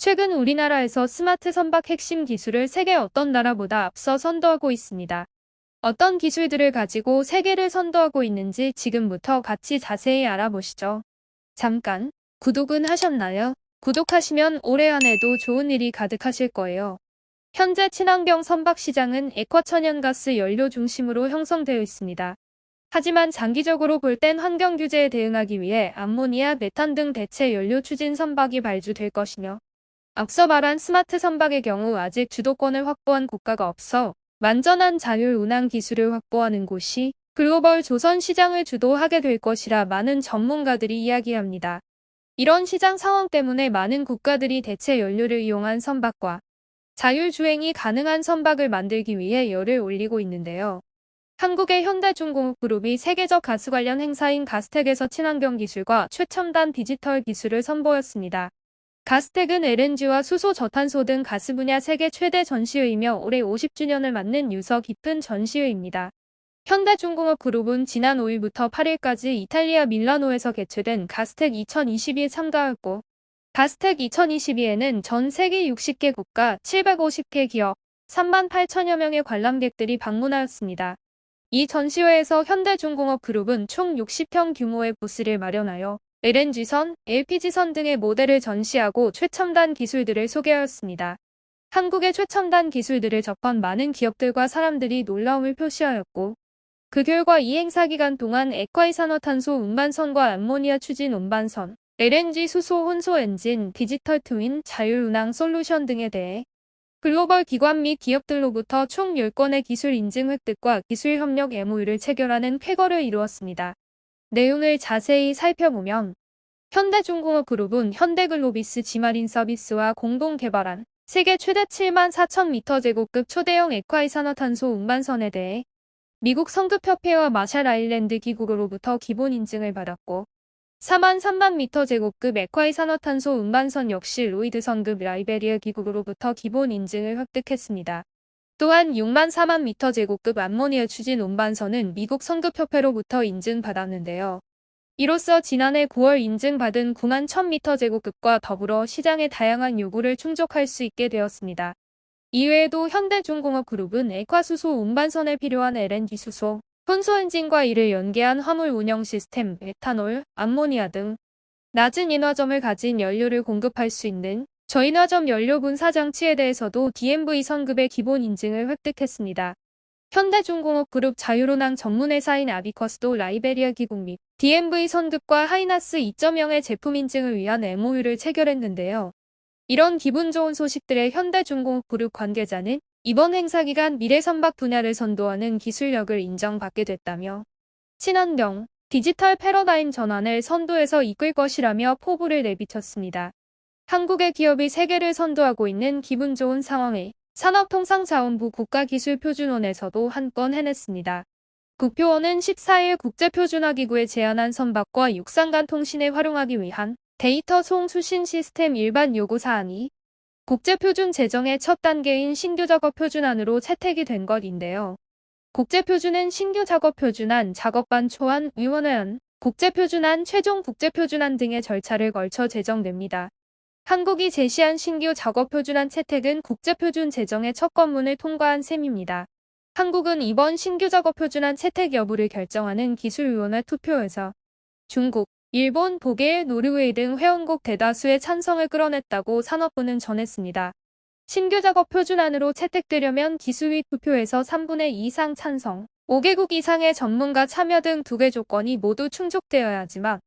최근 우리나라에서 스마트 선박 핵심 기술을 세계 어떤 나라보다 앞서 선도하고 있습니다. 어떤 기술들을 가지고 세계를 선도하고 있는지 지금부터 같이 자세히 알아보시죠. 잠깐, 구독은 하셨나요? 구독하시면 올해 안에도 좋은 일이 가득하실 거예요. 현재 친환경 선박 시장은 에쿼천연가스 연료 중심으로 형성되어 있습니다. 하지만 장기적으로 볼 땐 환경 규제에 대응하기 위해 암모니아, 메탄 등 대체 연료 추진 선박이 발주될 것이며 앞서 말한 스마트 선박의 경우 아직 주도권을 확보한 국가가 없어 완전한 자율 운항 기술을 확보하는 곳이 글로벌 조선 시장을 주도하게 될 것이라 많은 전문가들이 이야기합니다. 이런 시장 상황 때문에 많은 국가들이 대체 연료를 이용한 선박과 자율주행이 가능한 선박을 만들기 위해 열을 올리고 있는데요. 한국의 현대중공업그룹이 세계적 가스 관련 행사인 가스텍에서 친환경 기술과 최첨단 디지털 기술을 선보였습니다. 가스텍은 LNG와 수소 저탄소 등 가스 분야 세계 최대 전시회이며 올해 50주년을 맞는 유서 깊은 전시회입니다. 현대중공업 그룹은 지난 5일부터 8일까지 이탈리아 밀라노에서 개최된 가스텍 2022에 참가했고 가스텍 2022에는 전 세계 60개 국가 750개 기업 3만 8천여 명의 관람객들이 방문하였습니다. 이 전시회에서 현대중공업 그룹은 총 60평 규모의 부스를 마련하여 LNG선, LPG선 등의 모델을 전시하고 최첨단 기술들을 소개하였습니다. 한국의 최첨단 기술들을 접한 많은 기업들과 사람들이 놀라움을 표시하였고 그 결과 이 행사 기간 동안 액화이산화탄소 운반선과 암모니아 추진 운반선, LNG 수소 혼소 엔진, 디지털 트윈, 자율운항 솔루션 등에 대해 글로벌 기관 및 기업들로부터 총 10건의 기술 인증 획득과 기술 협력 MOU를 체결하는 쾌거를 이루었습니다. 내용을 자세히 살펴보면 현대중공업 그룹은 현대글로비스 지마린 서비스와 공동 개발한 세계 최대 7만 4천 미터 제곱급 초대형 액화이산화탄소 운반선에 대해 미국 성급협회와 마샬 아일랜드 기구로부터 기본 인증을 받았고 4만 3만 미터 제곱급 액화이산화탄소 운반선 역시 로이드 성급 라이베리아 기구로부터 기본 인증을 획득했습니다. 또한 6만 4만 미터 제곱급 암모니아 추진 운반선은 미국 성급협회로부터 인증받았는데요. 이로써 지난해 9월 인증받은 9만 1000미터 제곱급과 더불어 시장의 다양한 요구를 충족할 수 있게 되었습니다. 이외에도 현대중공업그룹은 액화수소 운반선에 필요한 LNG 수소, 혼소 엔진과 이를 연계한 화물 운영 시스템, 에탄올, 암모니아 등 낮은 인화점을 가진 연료를 공급할 수 있는 저인화점 연료 분사 장치에 대해서도 DMV 선급의 기본 인증을 획득했습니다. 현대중공업그룹 자유로낭 전문회사인 아비커스도 라이베리아 기국 및 DMV 선급과 하이나스 2.0의 제품 인증을 위한 MOU를 체결했는데요. 이런 기분 좋은 소식들의 현대중공업그룹 관계자는 이번 행사 기간 미래 선박 분야를 선도하는 기술력을 인정받게 됐다며 친환경, 디지털 패러다임 전환을 선도해서 이끌 것이라며 포부를 내비쳤습니다. 한국의 기업이 세계를 선도하고 있는 기분 좋은 상황에 산업통상자원부 국가기술표준원에서도 한 건 해냈습니다. 국표원은 14일 국제표준화기구에 제안한 선박과 육상 간 통신에 활용하기 위한 데이터 송 수신 시스템 일반 요구 사항이 국제표준 제정의 첫 단계인 신규 작업 표준안으로 채택이 된 것인데요. 국제표준은 신규 작업 표준안, 작업반 초안, 위원회안, 국제표준안, 최종 국제표준안 등의 절차를 걸쳐 제정됩니다. 한국이 제시한 신규 작업 표준안 채택은 국제표준 제정의 첫 건문을 통과한 셈입니다. 한국은 이번 신규 작업 표준안 채택 여부를 결정하는 기술위원회 투표에서 중국, 일본, 독일, 노르웨이 등 회원국 대다수의 찬성을 끌어냈다고 산업부는 전했습니다. 신규 작업 표준안으로 채택되려면 기수위 투표에서 3분의 2 이상 찬성, 5개국 이상의 전문가 참여 등 두 개 조건이 모두 충족되어야 하지만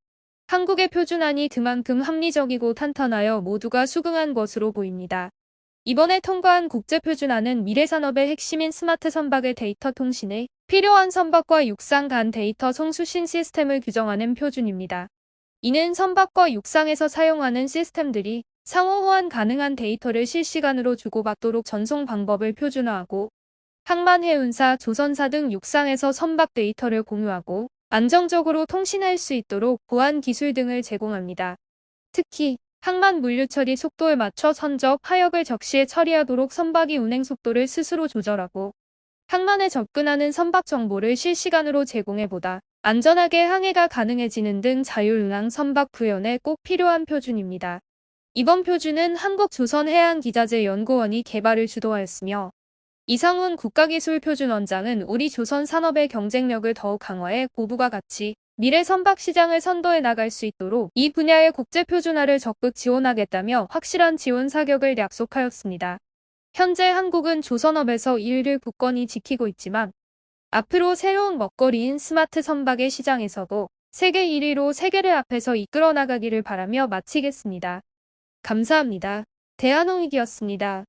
한국의 표준안이 그만큼 합리적이고 탄탄하여 모두가 수긍한 것으로 보입니다. 이번에 통과한 국제표준안은 미래산업의 핵심인 스마트 선박의 데이터 통신에 필요한 선박과 육상 간 데이터 송수신 시스템을 규정하는 표준입니다. 이는 선박과 육상에서 사용하는 시스템들이 상호 호환 가능한 데이터를 실시간으로 주고받도록 전송 방법을 표준화하고 항만해운사, 조선사 등 육상에서 선박 데이터를 공유하고 안정적으로 통신할 수 있도록 보안 기술 등을 제공합니다. 특히 항만 물류 처리 속도에 맞춰 선적, 하역을 적시에 처리하도록 선박이 운행 속도를 스스로 조절하고 항만에 접근하는 선박 정보를 실시간으로 제공해보다 안전하게 항해가 가능해지는 등 자율운항 선박 구현에 꼭 필요한 표준입니다. 이번 표준은 한국조선해양기자재연구원이 개발을 주도하였으며 이상훈 국가기술표준원장은 우리 조선 산업의 경쟁력을 더욱 강화해 고부가 가치, 미래 선박 시장을 선도해 나갈 수 있도록 이 분야의 국제 표준화를 적극 지원하겠다며 확실한 지원 사격을 약속하였습니다. 현재 한국은 조선업에서 1위를 굳건히 지키고 있지만 앞으로 새로운 먹거리인 스마트 선박의 시장에서도 세계 1위로 세계를 앞에서 이끌어 나가기를 바라며 마치겠습니다. 감사합니다. 대한홍익이었습니다.